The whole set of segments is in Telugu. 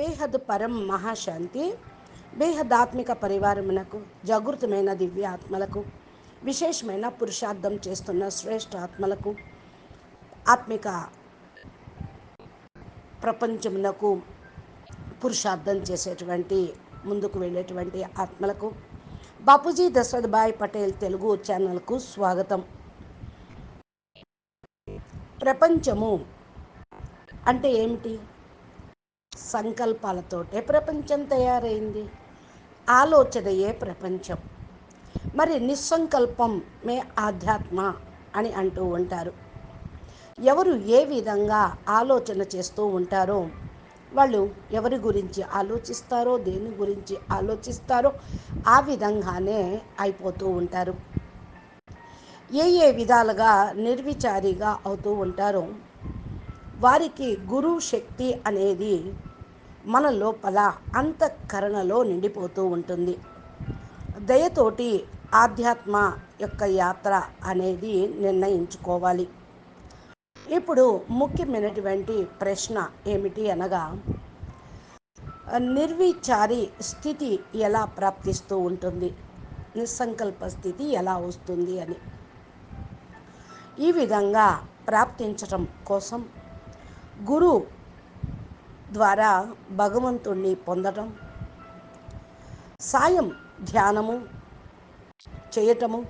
బేహద్ పరం మహాశాంతి బేహదాత్మిక పరివారమునకు జాగృతమైన దివ్య ఆత్మలకు విశేషమైన పురుషార్థం చేస్తున్న శ్రేష్ఠ ఆత్మలకు ఆత్మిక ప్రపంచమునకు పురుషార్థం చేసేటువంటి ముందుకు వెళ్ళేటువంటి ఆత్మలకు బాపూజీ దశరథ్ భాయ్ పటేల్ తెలుగు ఛానల్కు స్వాగతం. ప్రపంచము అంటే ఏమిటి? సంకల్పాలతోటే ప్రపంచం తయారైంది. ఆలోచనయే ప్రపంచం? మరి నిస్సంకల్పం మే ఆధ్యాత్మ అని అంటూ ఉంటారు. ఎవరు ఏ విధంగా ఆలోచన చేస్తూ ఉంటారో వాళ్ళు ఎవరి గురించి ఆలోచిస్తారో దేని గురించి ఆలోచిస్తారో ఆ విధంగానే అయిపోతూ ఉంటారు. ఏ ఏ విధాలుగా నిర్విచారిగా అవుతూ ఉంటారో వారికి గురువు శక్తి అనేది మన లోపల అంతఃకరణలో నిండిపోతూ ఉంటుంది. దయతోటి ఆధ్యాత్మ యొక్క యాత్ర అనేది నిర్ణయించుకోవాలి. ఇప్పుడు ముఖ్యమైనటువంటి ప్రశ్న ఏమిటి అనగా నిర్విచారి స్థితి ఎలా ప్రాప్తిస్తూ ఉంటుంది? నిస్సంకల్ప స్థితి ఎలా వస్తుంది అని. ఈ విధంగా ప్రాప్తించటం కోసం గురు ద్వారా భగవంతుణ్ణి పొందటం సాయం ధ్యానము చేయటము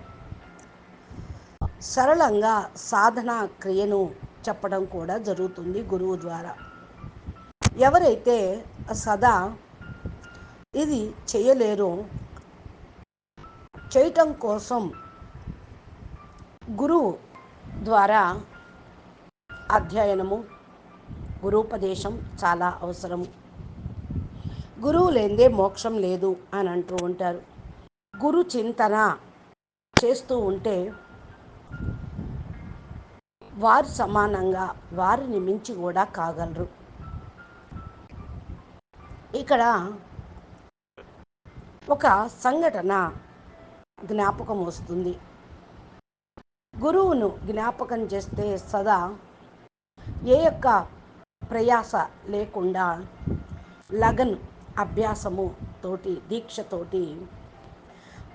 సరళంగా సాధన క్రియను చెప్పడం కూడా జరుగుతుంది గురువు ద్వారా. ఎవరైతే సదా ఇది చేయలేరో చేయటం కోసం గురువు ద్వారా అధ్యయనము గురూపదేశం చాలా అవసరం. గురువు లేదే మోక్షం లేదు అని అంటూ ఉంటారు. గురు చింతన చేస్తూ ఉంటే వారు సమానంగా వారిని మించి కూడా కాగలరు. ఇక్కడ ఒక సంఘటన జ్ఞాపకం వస్తుంది. గురువును జ్ఞాపకం చేస్తే సదా ఏ యొక్క ప్రయాస లేకుండా లగన్ అభ్యాసము తోటి దీక్షతోటి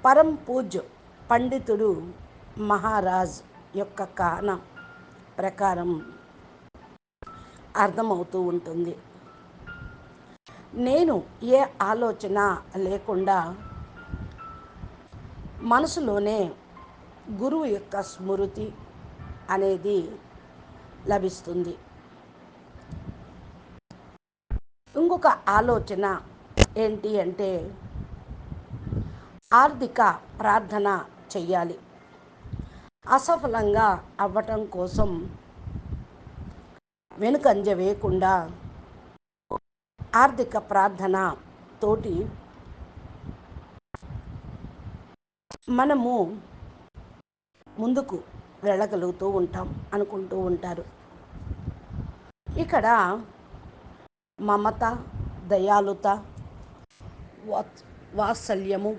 పరం పూజ్ పండితుడు మహారాజ్ యొక్క కాన ప్రకారం అర్థమవుతూ ఉంటుంది. నేను ఏ ఆలోచన లేకుండా మనసులోనే గురువు యొక్క స్మృతి అనేది లభిస్తుంది. ఇంకొక ఆలోచన ఏంటి అంటే ఆర్థిక ప్రార్థన చెయ్యాలి. అసఫలంగా అవ్వటం కోసం వెనుకంజ వేయకుండా ఆర్థిక ప్రార్థన తోటి మనము ముందుకు వెళ్ళగలుగుతూ ఉంటాం అనుకుంటూ ఉంటారు. ఇక్కడ మమత దయాలుత వాత్సల్యము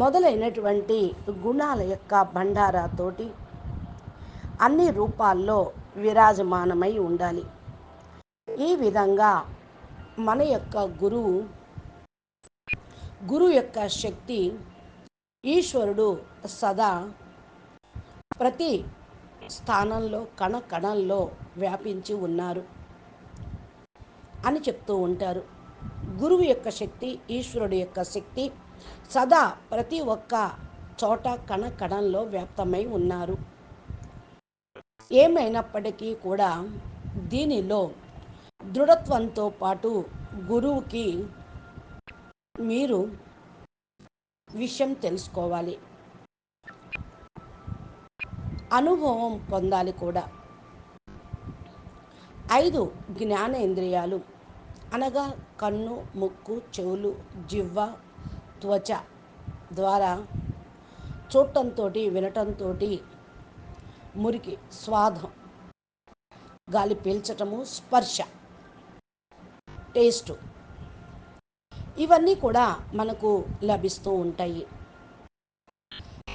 మొదలైనటువంటి గుణాల యొక్క భండారాతోటి అన్ని రూపాల్లో విరాజమానమై ఉండాలి. ఈ విధంగా మన యొక్క గురువు గురు యొక్క శక్తి ఈశ్వరుడు సదా ప్రతి స్థానంలో కణ కణంలో వ్యాపించి ఉన్నారు. అని చెప్తూ ఉంటారు. గురువు యొక్క శక్తి ఈశ్వరుడు యొక్క శక్తి సదా ప్రతి ఒక్క చోట కణ కణంలో వ్యాప్తమై ఉన్నారు. ఏమైనప్పటికీ కూడా దీనిలో దృఢత్వంతో పాటు గురువుకి మీరు విషయం తెలుసుకోవాలి. అనుభవం పొందాలి కూడా. ఐదు జ్ఞానేంద్రియాలు. అనగా కన్ను ముక్కు చెవులు జివ్వ త్వచ ద్వారా చూడటంతో వినటంతో మురికి స్వాదం గాలి పీల్చటము స్పర్శ టేస్టు. ఇవన్నీ కూడా మనకు లభిస్తూ ఉంటాయి.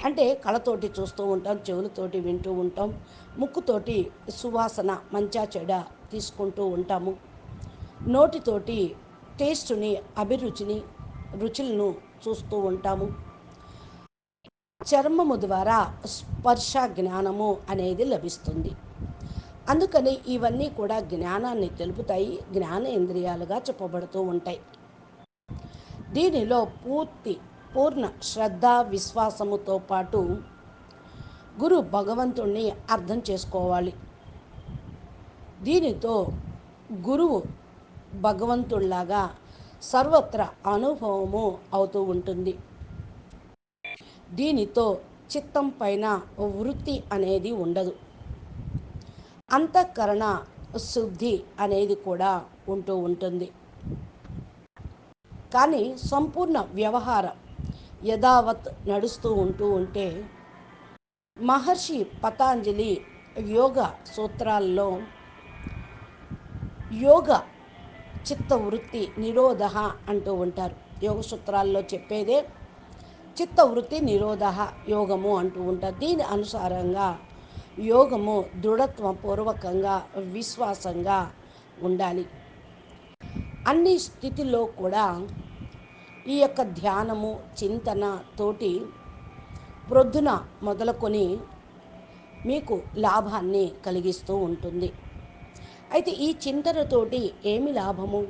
అంటే కళతోటి చూస్తూ ఉంటాం చెవులతోటి వింటూ ఉంటాం ముక్కుతోటి సువాసన మంచా చెడ తీసుకుంటూ ఉంటాము. నోటితోటి టేస్టుని అభిరుచిని రుచులను చూస్తూ ఉంటాము. చర్మము ద్వారా స్పర్శ జ్ఞానము అనేది లభిస్తుంది. అందుకని ఇవన్నీ కూడా జ్ఞానాన్ని తెలుపుతాయి జ్ఞానేంద్రియాలుగా చెప్పబడుతూ ఉంటాయి. దీనిలో పూర్తి పూర్ణ శ్రద్ధ విశ్వాసముతో పాటు గురు భగవంతుణ్ణి అర్థం చేసుకోవాలి. దీనితో గురువు భగవంతుల్లాగా సర్వత్ర అనుభవము అవుతూ ఉంటుంది. దీనితో చిత్తం పైన వృత్తి అనేది ఉండదు. అంతఃకరణ శుద్ధి అనేది కూడా ఉంటూ ఉంటుంది. కానీ సంపూర్ణ వ్యవహారం యథావత్ నడుస్తూ ఉంటూ ఉంటే మహర్షి పతాంజలి యోగ సూత్రాల్లో యోగ చిత్తవృత్తి నిరోధ అంటూ ఉంటారు. యోగ సూత్రాల్లో చెప్పేదే చిత్తవృత్తి నిరోధ యోగము అంటూ ఉంటారు. దీని అనుసారంగా యోగము దృఢత్వపూర్వకంగా విశ్వాసంగా ఉండాలి. అన్ని స్థితిలో కూడా ఈ యొక్క ధ్యానము చింతన తోటి ప్రొద్దున మొదలుకొని మీకు లాభాన్ని కలిగిస్తూ ఉంటుంది. అయితే ఈ చింతనతోటి ఏమి లాభము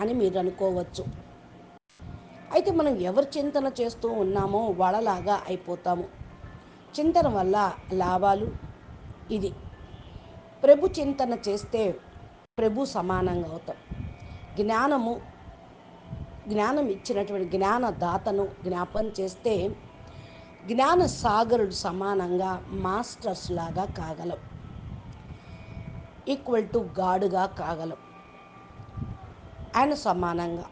అని మీరు అనుకోవచ్చు. అయితే మనం ఎవరు చింతన చేస్తూ ఉన్నామో వాళ్ళలాగా అయిపోతాము. చింతన వల్ల లాభాలు ఇది. ప్రభు చింతన చేస్తే ప్రభు సమానంగా అవుతాం. జ్ఞానము జ్ఞానం ఇచ్చినటువంటి జ్ఞానదాతను జ్ఞాపం చేస్తే జ్ఞాన సాగరుడు సమానంగా మాస్టర్స్ లాగా కాగలం. Equal to గాడుగా కాగలం. ఆయన సమానంగా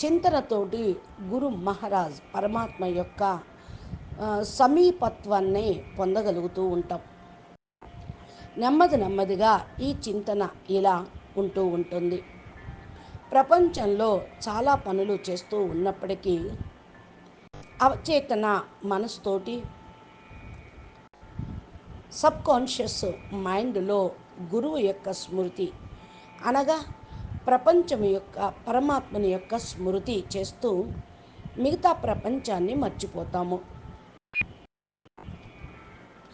చింతనతోటి గురు మహారాజ్ పరమాత్మ యొక్క సమీపత్వాన్ని పొందగలుగుతూ ఉంటాం. నెమ్మది నెమ్మదిగా ఈ చింతన ఇలా ఉంటూ ఉంటుంది. ప్రపంచంలో చాలా పనులు చేస్తూ ఉన్నప్పటికీ అవచేతన మనసుతోటి సబ్కాన్షియస్ మైండ్లో గురువు యొక్క స్మృతి. అనగా ప్రపంచం యొక్క పరమాత్మని యొక్క స్మృతి చేస్తూ మిగతా ప్రపంచాన్ని మర్చిపోతాము.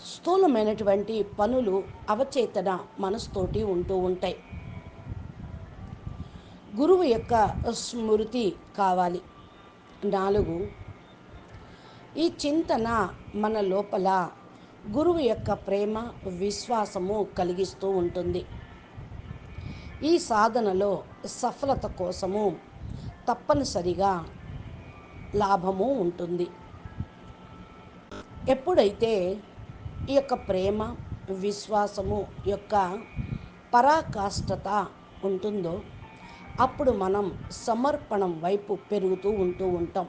స్థూలమైనటువంటి పనులు అవచేతన మనసుతోటి ఉంటూ ఉంటాయి. గురువు యొక్క స్మృతి కావాలి. నాలుగు ఈ చింతన మన లోపల గురువు యొక్క ప్రేమ విశ్వాసము కలిగిస్తూ ఉంటుంది. ఈ సాధనలో సఫలత కోసము తప్పనిసరిగా లాభము ఉంటుంది. ఎప్పుడైతే ఈ యొక్క ప్రేమ విశ్వాసము యొక్క పరాకాష్ఠత ఉంటుందో అప్పుడు మనం సమర్పణం వైపు పెరుగుతూ ఉంటూ ఉంటాం.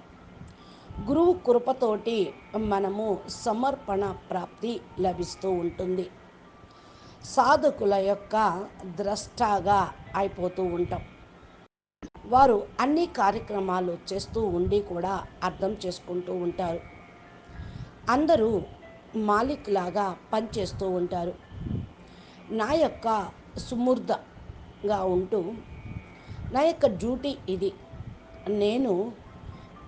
గురువు కృపతోటి మనము సమర్పణ ప్రాప్తి లభిస్తూ ఉంటుంది. సాధకుల యొక్క ద్రష్టగా అయిపోతూ ఉంటాం. వారు అన్ని కార్యక్రమాలు చేస్తూ ఉండి కూడా అర్థం చేసుకుంటూ ఉంటారు. అందరూ మాలిక్ లాగా పనిచేస్తూ ఉంటారు. నా యొక్క సుమూర్ధగా ఉంటూ నా యొక్క డ్యూటీ ఇది. నేను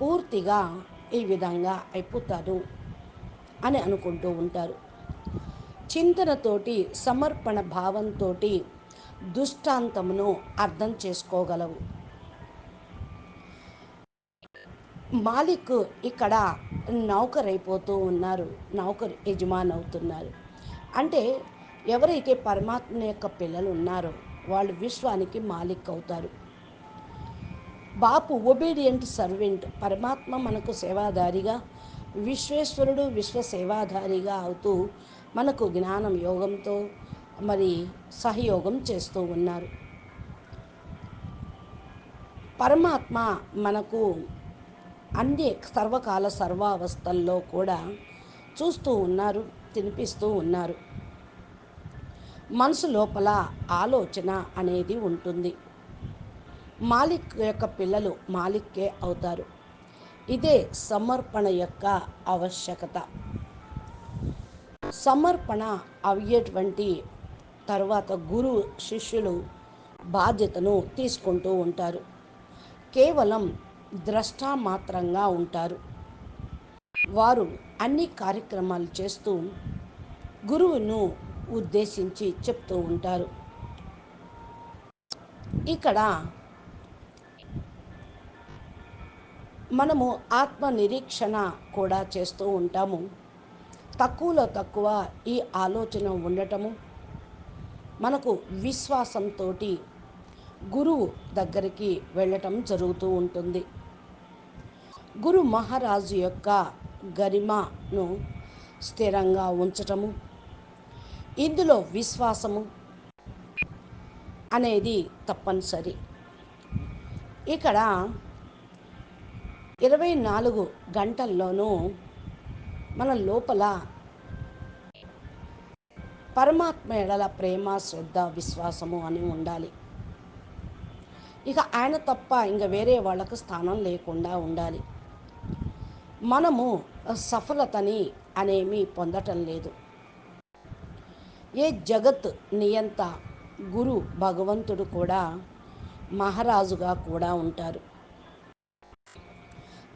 పూర్తిగా ఈ విధంగా అయిపోతారు అని అనుకుంటూ ఉంటారు. చింతనతోటి సమర్పణ భావంతో దుష్టాంతమును అర్థం చేసుకోగలవు. మాలిక్ ఇక్కడ నౌకర్ అయిపోతూ ఉన్నారు నౌకరు యజమాన్ అవుతున్నారు అంటే ఎవరైతే పరమాత్మ యొక్క పిల్లలు ఉన్నారో వాళ్ళు విశ్వానికి మాలిక్ అవుతారు. బాపు ఒబీడియంట్ సర్వెంట్ పరమాత్మ మనకు సేవాదారిగా విశ్వేశ్వరుడు విశ్వ సేవాధారిగా అవుతూ మనకు జ్ఞానం యోగంతో మరి సహయోగం చేస్తూ ఉన్నారు. పరమాత్మ మనకు అన్ని సర్వకాల సర్వావస్థల్లో కూడా చూస్తూ ఉన్నారు తినిపిస్తూ ఉన్నారు. మనసు లోపల ఆలోచన అనేది ఉంటుంది. మాలిక్ యొక్క పిల్లలు మాలిక్కే అవుతారు. ఇదే సమర్పణ యొక్క ఆవశ్యకత. సమర్పణ అయ్యేటువంటి తర్వాత గురు శిష్యులు బాధ్యతను తీసుకుంటూ ఉంటారు. కేవలం ద్రష్టామాత్రంగా ఉంటారు. వారు అన్ని కార్యక్రమాలు చేస్తూ గురువును ఉద్దేశించి చెప్తూ ఉంటారు. ఇక్కడ మనము ఆత్మ నిరీక్షణ కూడా చేస్తూ ఉంటాము. తక్కువలో తక్కువ ఈ ఆలోచన ఉండటము మనకు విశ్వాసంతో గురువు దగ్గరికి వెళ్ళటం జరుగుతూ ఉంటుంది. గురు మహారాజు యొక్క గరిమను స్థిరంగా ఉంచటము ఇందులో విశ్వాసము అనేది తప్పనిసరి. ఇక్కడ ఇరవై నాలుగు గంటల్లోనూ మన లోపల పరమాత్మ ఎడల ప్రేమ శ్రద్ధ విశ్వాసము అని ఉండాలి. ఇక ఆయన తప్ప ఇంక వేరే వాళ్ళకు స్థానం లేకుండా ఉండాలి. మనము సఫలతని అనేమి పొందటం లేదు. ఏ జగత్ నియంత గురు భగవంతుడు కూడా మహారాజుగా కూడా ఉంటారు.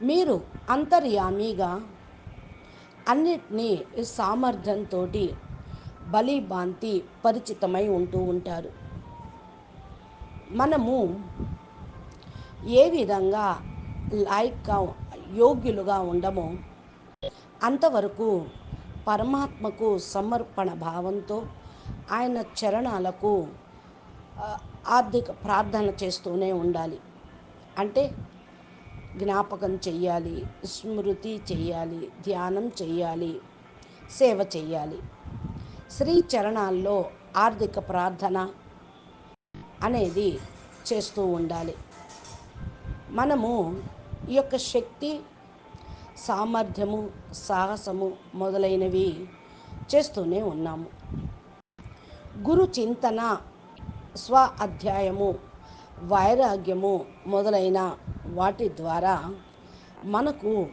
మీరు అంతర్యామిగా అన్నిటినీ సామర్థ్యంతో బలిభాంతి పరిచితమై ఉంటూ ఉంటారు. మనము ఏ విధంగా లైక్గా యోగ్యులుగా ఉండమో అంతవరకు పరమాత్మకు సమర్పణ భావంతో ఆయన చరణాలకు ఆర్థిక ప్రార్థన చేస్తూనే ఉండాలి. అంటే జ్ఞాపకం చెయ్యాలి స్మృతి చెయ్యాలి ధ్యానం చెయ్యాలి సేవ చెయ్యాలి. శ్రీ చరణాల్లో ఆర్థిక ప్రార్థన అనేది చేస్తూ ఉండాలి. మనము ఈ యొక్క శక్తి సామర్థ్యము సాహసము మొదలైనవి చేస్తూనే ఉన్నాము. గురు చింతన స్వ అధ్యాయము వైరాగ్యము మొదలైన వాటి ద్వారా మనకు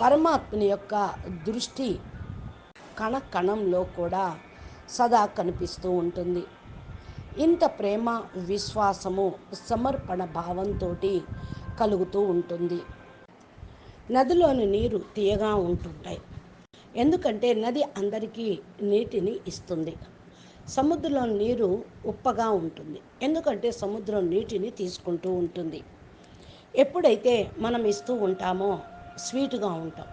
పరమాత్మని యొక్క దృష్టి కణ కణంలో కూడా సదా కనిపిస్తూ ఉంటుంది. ఇంత ప్రేమ విశ్వాసము సమర్పణ భావంతో కలుగుతూ ఉంటుంది. నదిలోని నీరు తీయగా ఉంటుంటాయి. ఎందుకంటే నది అందరికీ నీటిని ఇస్తుంది. సముద్రంలో నీరు ఉప్పగా ఉంటుంది. ఎందుకంటే సముద్రం నీటిని తీసుకుంటూ ఉంటుంది. ఎప్పుడైతే మనం ఇస్తూ ఉంటామో స్వీటుగా ఉంటాం.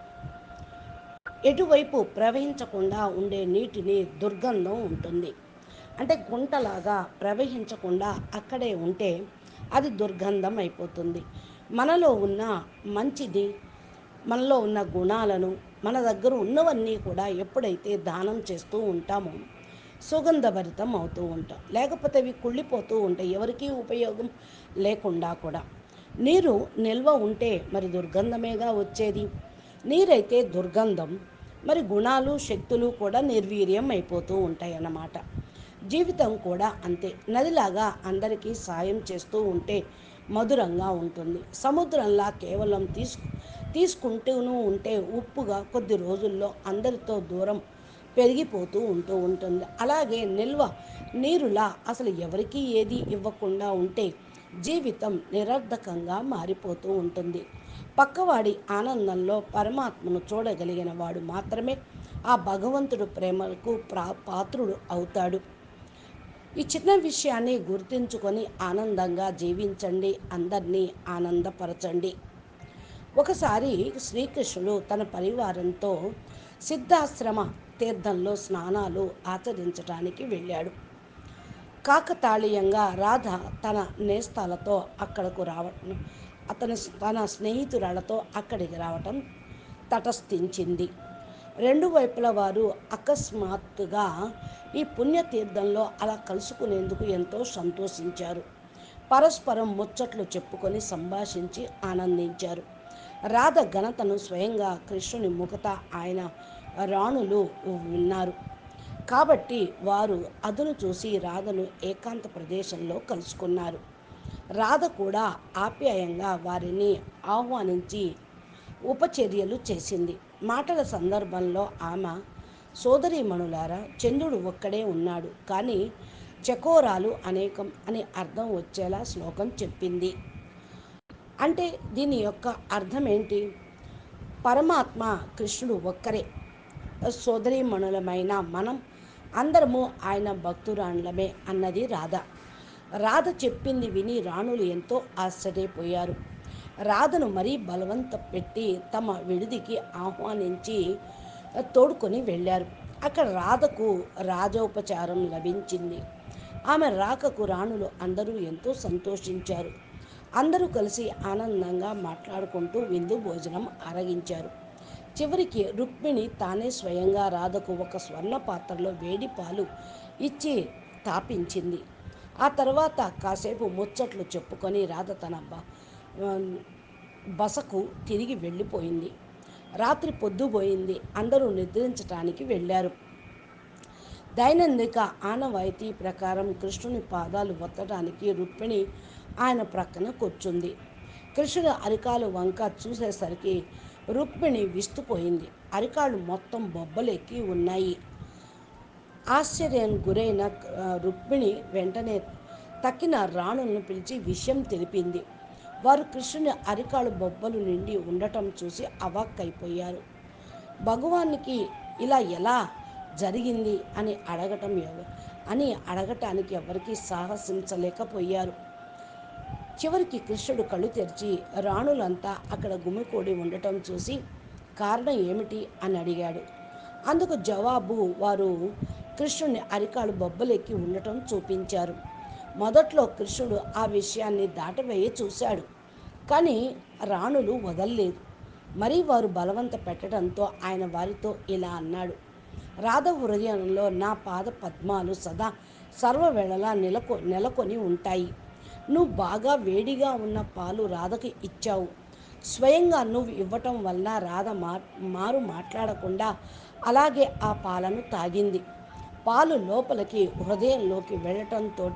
ఎటువైపు ప్రవహించకుండా ఉండే నీటిని దుర్గంధం ఉంటుంది. అంటే గుంటలాగా ప్రవహించకుండా అక్కడే ఉంటే అది దుర్గంధం అయిపోతుంది. మనలో ఉన్న మంచిది మనలో ఉన్న గుణాలను మన దగ్గర ఉన్నవన్నీ కూడా ఎప్పుడైతే దానం చేస్తూ ఉంటామో సుగంధభరితం అవుతూ ఉంటాం. లేకపోతే అవి కుళ్ళిపోతూ ఉంటాయి. ఎవరికీ ఉపయోగం లేకుండా కూడా. నీరు నిల్వ ఉంటే మరి దుర్గంధమేగా వచ్చేది? నీరైతే దుర్గంధం మరి గుణాలు శక్తులు కూడా నిర్వీర్యం అయిపోతూ ఉంటాయి అన్నమాట జీవితం కూడా అంతే. నదిలాగా అందరికీ సాయం చేస్తూ ఉంటే మధురంగా ఉంటుంది. సముద్రంలా కేవలం తీసుకు తీసుకుంటూనూ ఉంటే ఉప్పుగా కొద్ది రోజుల్లో అందరితో దూరం పెరిగిపోతూ ఉంటూ ఉంటుంది. అలాగే నిల్వ నీరులా అసలు ఎవరికీ ఏది ఇవ్వకుండా ఉంటే జీవితం నిరర్ధకంగా మారిపోతూ ఉంటుంది. పక్కవాడి ఆనందంలో పరమాత్మను చూడగలిగిన వాడు మాత్రమే ఆ భగవంతుడు ప్రేమకు ప్రా పాత్రుడు అవుతాడు. ఈ చిన్న విషయాన్ని గుర్తించుకొని ఆనందంగా జీవించండి. అందరినీ ఆనందపరచండి. ఒకసారి శ్రీకృష్ణుడు తన పరివారంతో సిద్ధాశ్రమ తీర్థంలో స్నానాలు ఆచరించడానికి వెళ్ళాడు. కాకతాళీయంగా రాధ తన నేస్తాలతో అక్కడకు రావటం అతని తన స్నేహితురాలతో అక్కడికి రావటం తటస్థించింది. రెండు వైపుల వారు అకస్మాత్తుగా ఈ పుణ్యతీర్థంలో అలా కలుసుకునేందుకు ఎంతో సంతోషించారు. పరస్పరం ముచ్చట్లు చెప్పుకొని సంభాషించి ఆనందించారు. రాధ ఘనతను స్వయంగా కృష్ణుని ముఖత ఆయన రాణులు విన్నారు. కాబట్టి వారు అదును చూసి రాధను ఏకాంత ప్రదేశంలో కలుసుకున్నారు. రాధ కూడా ఆప్యాయంగా వారిని ఆహ్వానించి ఉపచర్యలు చేసింది. మాటల సందర్భంలో ఆమె సోదరీమణులారా చంద్రుడు ఒక్కడే ఉన్నాడు. కానీ చకోరాలు అనేకం అని అర్థం వచ్చేలా శ్లోకం చెప్పింది. అంటే దీని యొక్క అర్థం ఏంటి పరమాత్మ కృష్ణుడు ఒక్కరే. సోదరీమణులమైన మనం అందరము ఆయన భక్తురాణులమే అన్నది రాధ. రాధ చెప్పింది విని రాణులు ఎంతో ఆశ్చర్యపోయారు. రాధను మరీ బలవంత పెట్టి తమ విడిదికి ఆహ్వానించి తోడుకొని వెళ్ళారు. అక్కడ రాధకు రాజోపచారం లభించింది. ఆమె రాకకు రాణులు అందరూ ఎంతో సంతోషించారు. అందరూ కలిసి ఆనందంగా మాట్లాడుకుంటూ విందు భోజనం అరగించారు చివరికి రుక్మిణి తానే స్వయంగా రాధకు ఒక స్వర్ణ పాత్రలో వేడి పాలు ఇచ్చి తాపించింది. ఆ తర్వాత కాసేపు ముచ్చట్లు చెప్పుకొని రాధ తన బ బసకు తిరిగి వెళ్ళిపోయింది. రాత్రి పొద్దుపోయింది. అందరూ నిద్రించటానికి వెళ్ళారు. దైనందిక ఆనవాయితీ ప్రకారం కృష్ణుని పాదాలు ఒత్తడానికి రుక్మిణి ఆయన ప్రక్కన కూర్చుంది. కృష్ణుడు అరికాలు వంక చూసేసరికి రుక్మిణి విస్తుపోయింది. అరికాళ్ళు మొత్తం బొబ్బలెక్కి ఉన్నాయి. ఆశ్చర్యం గురైన రుక్మిణి వెంటనే తక్కిన రాణులను పిలిచి విషయం తెలిపింది. వారు కృష్ణుని అరికాలు బొబ్బలు నిండి ఉండటం చూసి అవాక్కైపోయారు. భగవానికి ఇలా ఎలా జరిగింది అని అడగటం అని అడగటానికి ఎవరికీ సాహసించలేకపోయారు. చివరికి కృష్ణుడు కళ్ళు తెరిచి రాణులంతా అక్కడ గుమికూడి ఉండటం చూసి కారణం ఏమిటి అని అడిగాడు. అందుకు జవాబు వారు కృష్ణుని అరికాలు బొబ్బలెక్కి ఉండటం చూపించారు. మొదట్లో కృష్ణుడు ఆ విషయాన్ని దాటవేయి చూశాడు కానీ రాణులు వదల్లేదు. మరీ వారు బలవంత పెట్టడంతో ఆయన వారితో ఇలా అన్నాడు రాధ హృదయంలో నా పాద పద్మాలు సదా సర్వవేళలా నెలకొ నెలకొని ఉంటాయి. నువ్వు బాగా వేడిగా ఉన్న పాలు రాధకు ఇచ్చావు. స్వయంగా నువ్వు ఇవ్వటం వల్ల రాధ మా మారు మాట్లాడకుండా అలాగే ఆ పాలను తాగింది. పాలు లోపలికి హృదయంలోకి వెళ్ళటంతో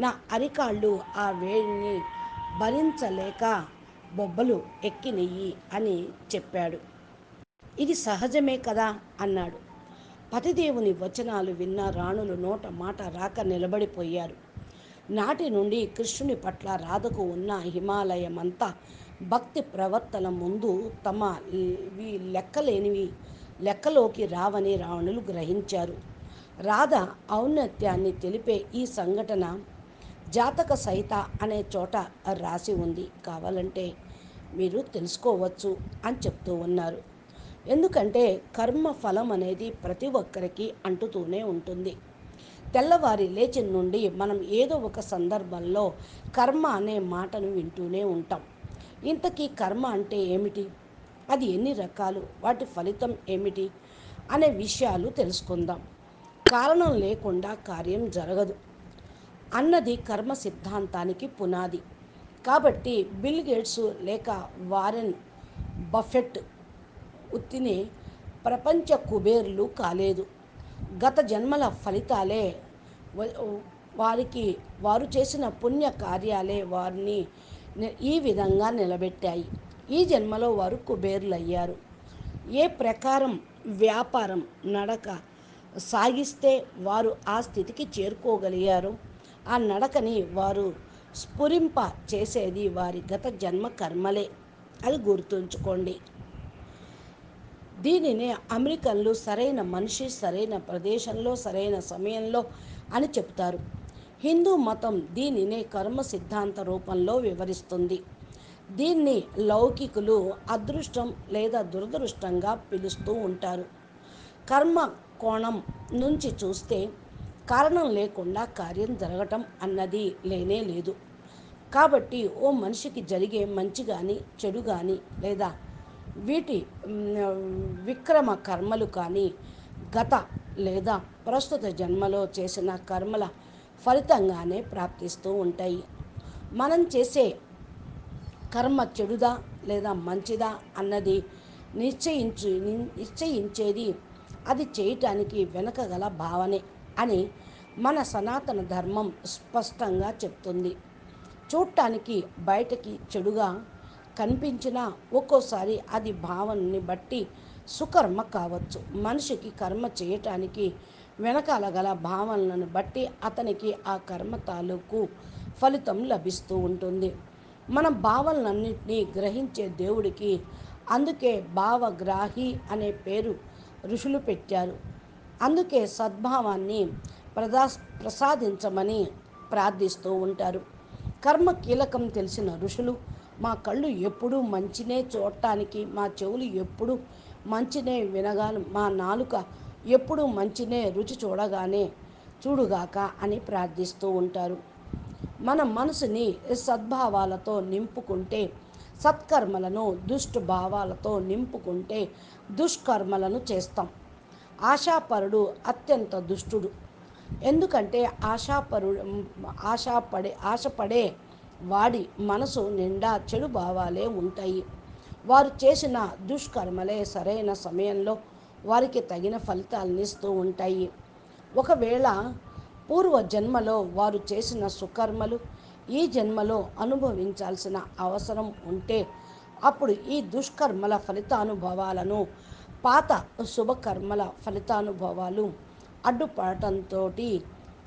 నా అరికాళ్ళు ఆ వేడిని భరించలేక బొబ్బలు ఎక్కినయ్యి అని చెప్పాడు. ఇది సహజమే కదా అన్నాడు. పతిదేవుని వచనాలు విన్న రాణులు నోట మాట రాక నిలబడిపోయారు. నాటి నుండి కృష్ణుని పట్ల రాధకు ఉన్న హిమాలయమంతా భక్తి ప్రవర్తన ముందు తమ లెక్కలేనివి లెక్కలోకి రావని రావణులు గ్రహించారు. రాధ ఔన్నత్యాన్ని తెలిపే ఈ సంఘటన జాతక సహిత అనే చోట రాసి ఉంది. కావాలంటే మీరు తెలుసుకోవచ్చు అని చెప్తూ ఉన్నారు. ఎందుకంటే కర్మ ఫలం అనేది ప్రతి ఒక్కరికి అంటుతూనే ఉంటుంది. తెల్లవారి లేచి నుండి మనం ఏదో ఒక సందర్భంలో కర్మ అనే మాటను వింటూనే ఉంటాం. ఇంతకీ కర్మ అంటే ఏమిటి? అది ఎన్ని రకాలు? వాటి ఫలితం ఏమిటి? అనే విషయాలు తెలుసుకుందాం. కారణం లేకుండా కార్యం జరగదు. అన్నది కర్మ సిద్ధాంతానికి పునాది. కాబట్టి బిల్ గేట్స్ లేక వారెన్ బఫెట్ ఉత్తినే ప్రపంచ కుబేర్లు కాలేదు. గత జన్మల ఫలితాలే వారికి వారు చేసిన పుణ్య కార్యాలే వారిని ఈ విధంగా నిలబెట్టాయి. ఈ జన్మలో వారు కుబేరులయ్యారు. ఏ ప్రకారం వ్యాపారం నడక సాగిస్తే వారు ఆ స్థితికి చేరుకోగలిగారు? ఆ నడకని వారు స్ఫురింప చేసేది వారి గత జన్మ కర్మలే. అది గుర్తుంచుకోండి. దీనిని అమెరికన్లు సరైన మనిషి సరైన ప్రదేశంలో సరైన సమయంలో అని చెప్తారు. హిందూ మతం దీనినే కర్మ సిద్ధాంత రూపంలో వివరిస్తుంది. దీన్ని లౌకికులు అదృష్టం లేదా దురదృష్టంగా పిలుస్తూ ఉంటారు. కర్మ కోణం నుంచి చూస్తే కారణం లేకుండా కార్యం జరగటం అన్నది లేనే లేదు. కాబట్టి ఓ మనిషికి జరిగే మంచి కానీ చెడు కానీ లేదా వీటి విక్రమ కర్మలు కానీ గత లేదా ప్రస్తుత జన్మలో చేసిన కర్మల ఫలితంగానే ప్రాప్తిస్తూ ఉంటాయి. మనం చేసే కర్మ చెడుదా లేదా మంచిదా అన్నది నిశ్చయించు నిశ్చయించేది అది చేయటానికి వెనక గల భావనే అని మన సనాతన ధర్మం స్పష్టంగా చెప్తుంది. చూడటానికి బయటకి చెడుగా కనిపించినా ఒక్కోసారి అది భావనని బట్టి సుకర్మ కావచ్చు. మనిషికి కర్మ చేయటానికి వెనకాల గల భావనలను బట్టి అతనికి ఆ కర్మ తాలూకు ఫలితం లభిస్తూ ఉంటుంది. మన భావనలన్నింటినీ గ్రహించే దేవుడికి అందుకే భావగ్రాహి అనే పేరు ఋషులు పెట్టారు. అందుకే సద్భావాన్ని ప్రదా ప్రసాదించమని ప్రార్థిస్తూ ఉంటారు. కర్మ కీలకం తెలిసిన ఋషులు మా కళ్ళు ఎప్పుడూ మంచినే చూడటానికి మా చెవులు ఎప్పుడూ మంచినే వినగాను మా నాలుక ఎప్పుడూ మంచినే రుచి చూడగానే చూడుగాక అని ప్రార్థిస్తూ ఉంటారు. మన మనసుని సద్భావాలతో నింపుకుంటే సత్కర్మలను దుష్భావాలతో నింపుకుంటే దుష్కర్మలను చేస్తాం. ఆశాపరుడు అత్యంత దుష్టుడు. ఎందుకంటే ఆశాపరుడు ఆశాపడే ఆశపడే వాడి మనసు నిండా చెడు భావాలే ఉంటాయి. వారు చేసిన దుష్కర్మలే సరైన సమయంలో వారికి తగిన ఫలితాలను ఇస్తూ ఉంటాయి. ఒకవేళ పూర్వ జన్మలో వారు చేసిన సుకర్మలు ఈ జన్మలో అనుభవించాల్సిన అవసరం ఉంటే అప్పుడు ఈ దుష్కర్మల ఫలితానుభవాలను పాత శుభకర్మల ఫలితానుభవాలు అడ్డుపడటంతో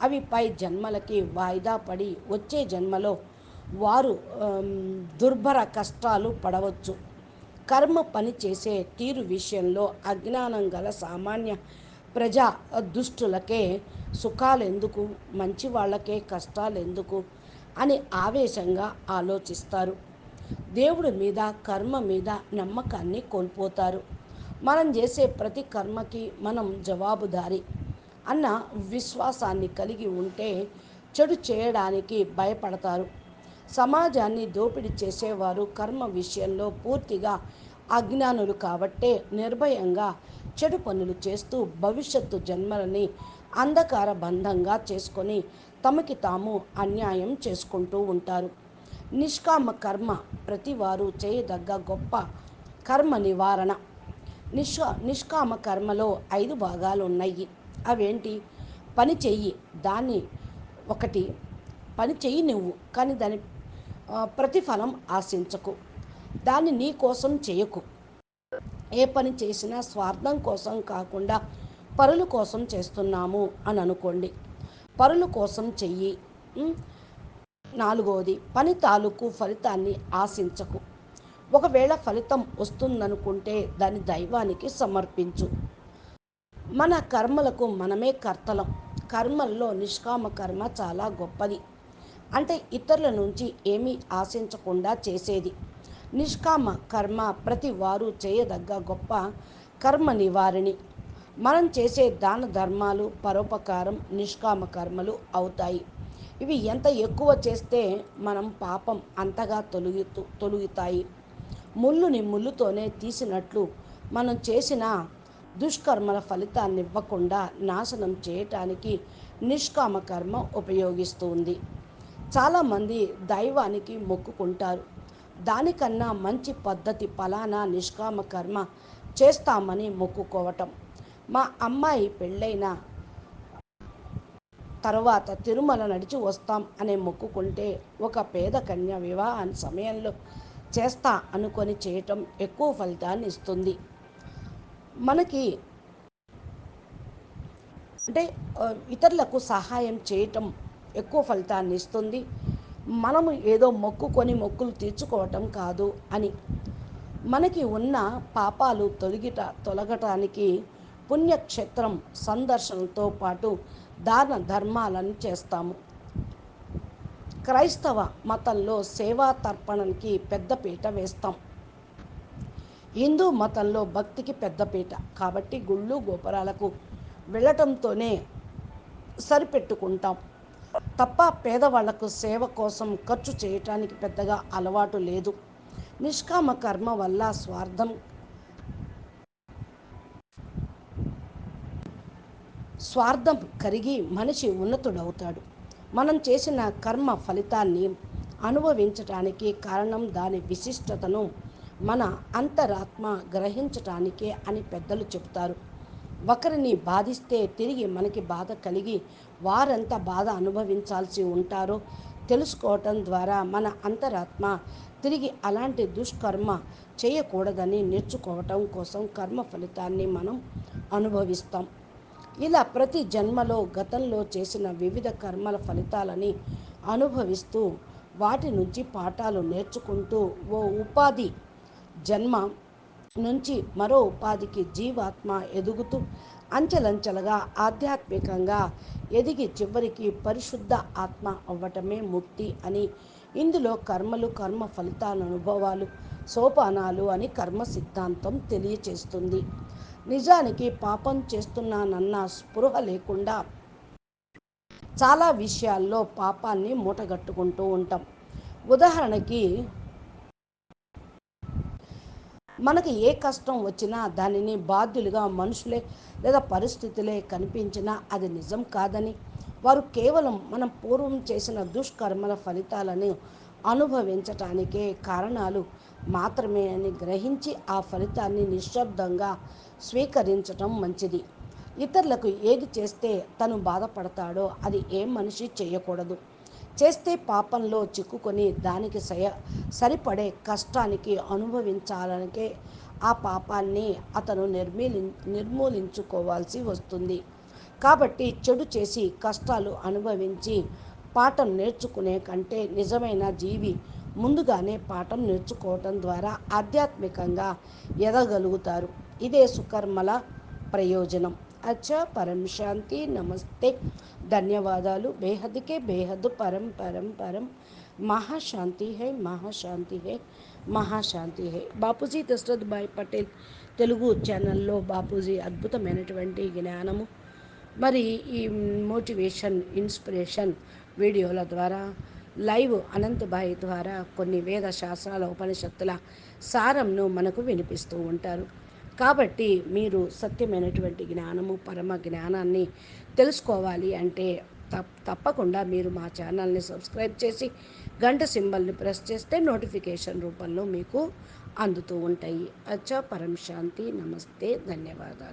అవి పై జన్మలకి వాయిదా పడి వచ్చే జన్మలో వారు దుర్భర కష్టాలు పడవచ్చు. కర్మ పని చేసే తీరు విషయంలో అజ్ఞానం గల సామాన్య ప్రజా దుష్టులకే సుఖాలు ఎందుకు మంచి వాళ్ళకే కష్టాలు ఎందుకు అని ఆవేశంగా ఆలోచిస్తారు. దేవుడి మీద కర్మ మీద నమ్మకాన్ని కోల్పోతారు. మనం చేసే ప్రతి కర్మకి మనం జవాబుదారి అన్న విశ్వాసాన్ని కలిగి ఉంటే చెడు చేయడానికి భయపడతారు. సమాజాన్ని దోపిడీ చేసేవారు కర్మ విషయంలో పూర్తిగా అజ్ఞానులు కాబట్టే నిర్భయంగా చెడు పనులు చేస్తూ భవిష్యత్తు జన్మలని అంధకార బంధంగా చేసుకొని తమకి తాము అన్యాయం చేసుకుంటూ ఉంటారు. నిష్కామ కర్మ ప్రతివారు చేయదగ్గ గొప్ప కర్మ నివారణ. నిష్ నిష్కామ కర్మలో ఐదు భాగాలు ఉన్నాయి అవేంటి? పని చెయ్యి దాన్ని ఒకటి పని చెయ్యి నువ్వు కానీ దాని ప్రతిఫలం ఆశించకు. దాన్ని నీ కోసం చేయకు. ఏ పని చేసినా స్వార్థం కోసం కాకుండా పరుల కోసం చేస్తున్నాము అని అనుకోండి. పరుల కోసం చెయ్యి. నాలుగవది పని తాలూకు ఫలితాన్ని ఆశించకు. ఒకవేళ ఫలితం వస్తుందనుకుంటే దాని దైవానికి సమర్పించు. మన కర్మలకు మనమే కర్తలం. కర్మల్లో నిష్కామ కర్మ చాలా గొప్పది. అంటే ఇతరుల నుంచి ఏమీ ఆశించకుండా చేసేది. నిష్కామ కర్మ ప్రతి వారు చేయదగ్గ గొప్ప కర్మ నివారిణి. మనం చేసే దాన ధర్మాలు పరోపకారం నిష్కామ కర్మలు అవుతాయి. ఇవి ఎంత ఎక్కువ చేస్తే మనం పాపం అంతగా తొలగి తొలుగుతాయి. ముళ్ళుని ముళ్ళుతోనే తీసినట్లు మనం చేసిన దుష్కర్మల ఫలితాన్ని ఇవ్వకుండా నాశనం చేయటానికి నిష్కామ కర్మ ఉపయోగిస్తుంది. చాలామంది దైవానికి మొక్కుకుంటారు. దానికన్నా మంచి పద్ధతి ఫలానా నిష్కామ కర్మ చేస్తామని మొక్కుకోవటం. మా అమ్మాయి పెళ్ళైన తర్వాత తిరుమల నడిచి వస్తాం అనే మొక్కుకుంటే ఒక పేద కన్య వివాహం సమయంలో చేస్తా అనుకొని చేయటం ఎక్కువ ఫలితాన్ని ఇస్తుంది. మనకి అంటే ఇతరులకు సహాయం చేయటం ఎక్కువ ఫలితాన్ని ఇస్తుంది. మనము ఏదో మొక్కుకొని మొక్కులు తీర్చుకోవటం కాదు అని. మనకి ఉన్న పాపాలు తొలగిట తొలగటానికి పుణ్యక్షేత్రం సందర్శనతో పాటు దాన ధర్మాలను చేస్తాము. క్రైస్తవ మతంలో సేవా తర్పణకి పెద్దపీట వేస్తాం. హిందూ మతంలో భక్తికి పెద్దపీట కాబట్టి గుళ్ళు గోపురాలకు వెళ్ళటంతోనే సరిపెట్టుకుంటాం. తప్ప పేదవాళ్ళకు సేవ కోసం ఖర్చు చేయటానికి పెద్దగా అలవాటు లేదు. నిష్కామ కర్మ వల్ల స్వార్థం. స్వార్థం కరిగి మనిషి ఉన్నతుడవుతాడు. మనం చేసిన కర్మ ఫలితాన్ని అనుభవించటానికి కారణం దాని విశిష్టతను మన అంతరాత్మ గ్రహించటానికే అని పెద్దలు చెబుతారు. ఒకరిని బాధిస్తే తిరిగి మనకి బాధ కలిగి వారెంత బాధ అనుభవించాల్సి ఉంటారో. తెలుసుకోవటం ద్వారా మన అంతరాత్మ తిరిగి అలాంటి దుష్కర్మ చేయకూడదని నేర్చుకోవటం కోసం కర్మ ఫలితాన్ని మనం అనుభవిస్తాం. ఇలా ప్రతి జన్మలో గతంలో చేసిన వివిధ కర్మల ఫలితాలని అనుభవిస్తూ వాటి నుంచి పాఠాలు నేర్చుకుంటూ ఓ ఉపాధి జన్మ నుంచి మరో ఉపాధికి జీవాత్మ ఎదుగుతూ అంచెలంచెలుగా ఆధ్యాత్మికంగా ఎదిగి చివరికి పరిశుద్ధ ఆత్మ అవ్వటమే ముక్తి అని ఇందులో కర్మలు కర్మ ఫలితాల అనుభవాలు సోపానాలు అని కర్మ సిద్ధాంతం తెలియచేస్తుంది. నిజానికి పాపం చేస్తున్నానన్న స్పృహ లేకుండా చాలా విషయాల్లో పాపాన్ని మూటగట్టుకుంటూ ఉంటాం. ఉదాహరణకి మనకి ఏ కష్టం వచ్చినా దానిని బాధ్యులుగా మనుషులే లేదా పరిస్థితులే కనిపించినా అది నిజం కాదని వారు కేవలం మనం పూర్వం చేసిన దుష్కర్మల ఫలితాలను అనుభవించటానికే కారణాలు మాత్రమే అని గ్రహించి ఆ ఫలితాన్ని నిశ్శబ్దంగా స్వీకరించటం మంచిది. ఇతరులకు ఏది చేస్తే తను బాధపడతాడో అది ఏ మనిషి చేయకూడదు. చేస్తే పాపంలో చిక్కుకొని దానికి సయ సరిపడే కష్టానికి అనుభవించాలనికే ఆ పాపాన్ని అతను నిర్మీలి నిర్మూలించుకోవాల్సి వస్తుంది. కాబట్టి చెడు చేసి కష్టాలు అనుభవించి పాఠం నేర్చుకునే కంటే నిజమైన జీవి ముందుగానే పాఠం నేర్చుకోవటం ద్వారా ఆధ్యాత్మికంగా ఎదగలుగుతారు. ఇదే సుకర్మల ప్రయోజనం. అచ్చా పరం శాంతి నమస్తే. ధన్యవాదాలు. బేహద్కే బేహద్ పరం పరం పరం. మహాశాంతి హై మహాశాంతి హై మహాశాంతి హై. బాపూజీ దశరథ్ భాయ్ పటేల్ తెలుగు ఛానల్లో బాపూజీ అద్భుతమైనటువంటి జ్ఞానము. మరి ఈ మోటివేషన్ ఇన్స్పిరేషన్ వీడియోల ద్వారా లైవ్ అనంతభాయ్ ద్వారా కొన్ని వేద శాస్త్రాల ఉపనిషత్తుల సారంను మనకు వినిపిస్తూ ఉంటారు. కాబట్టి మీరు సత్యమైనటువంటి జ్ఞానము పరమ జ్ఞానాన్ని తెలుసుకోవాలి అంటే తప్పకుండా మీరు మా ఛానల్ని సబ్స్క్రైబ్ చేసి గంట సింబల్ని ప్రెస్ చేస్తే నోటిఫికేషన్ రూపంలో మీకు అందుతూ ఉంటాయి. అచ్చా పరం శాంతి. నమస్తే. ధన్యవాదాలు.